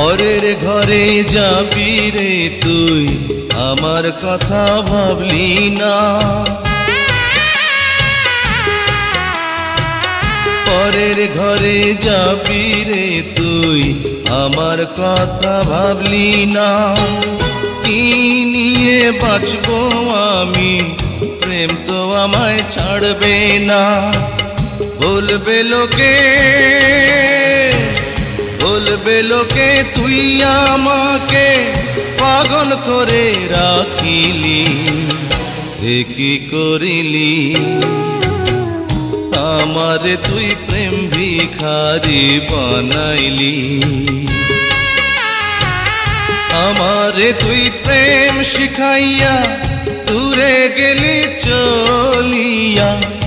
পরের ঘরে যাবি রে তুই, আমার কথা ভাবলি না। পরের ঘরে যাবি রে তুই, আমার কথা ভাবলি না। কি নিয়ে বাঁচবো আমি, প্রেম তো আমায় ছাড়বে না। বলবে লোকে বলবে লোকে, তুই আমাকে পাগল করে রাখিলি। কি করিলি? আমারে তুই প্রেম ভিখারি বানাইলি। আমারে তুই প্রেম শিখাইয়া দূরে গেলি চলিয়া।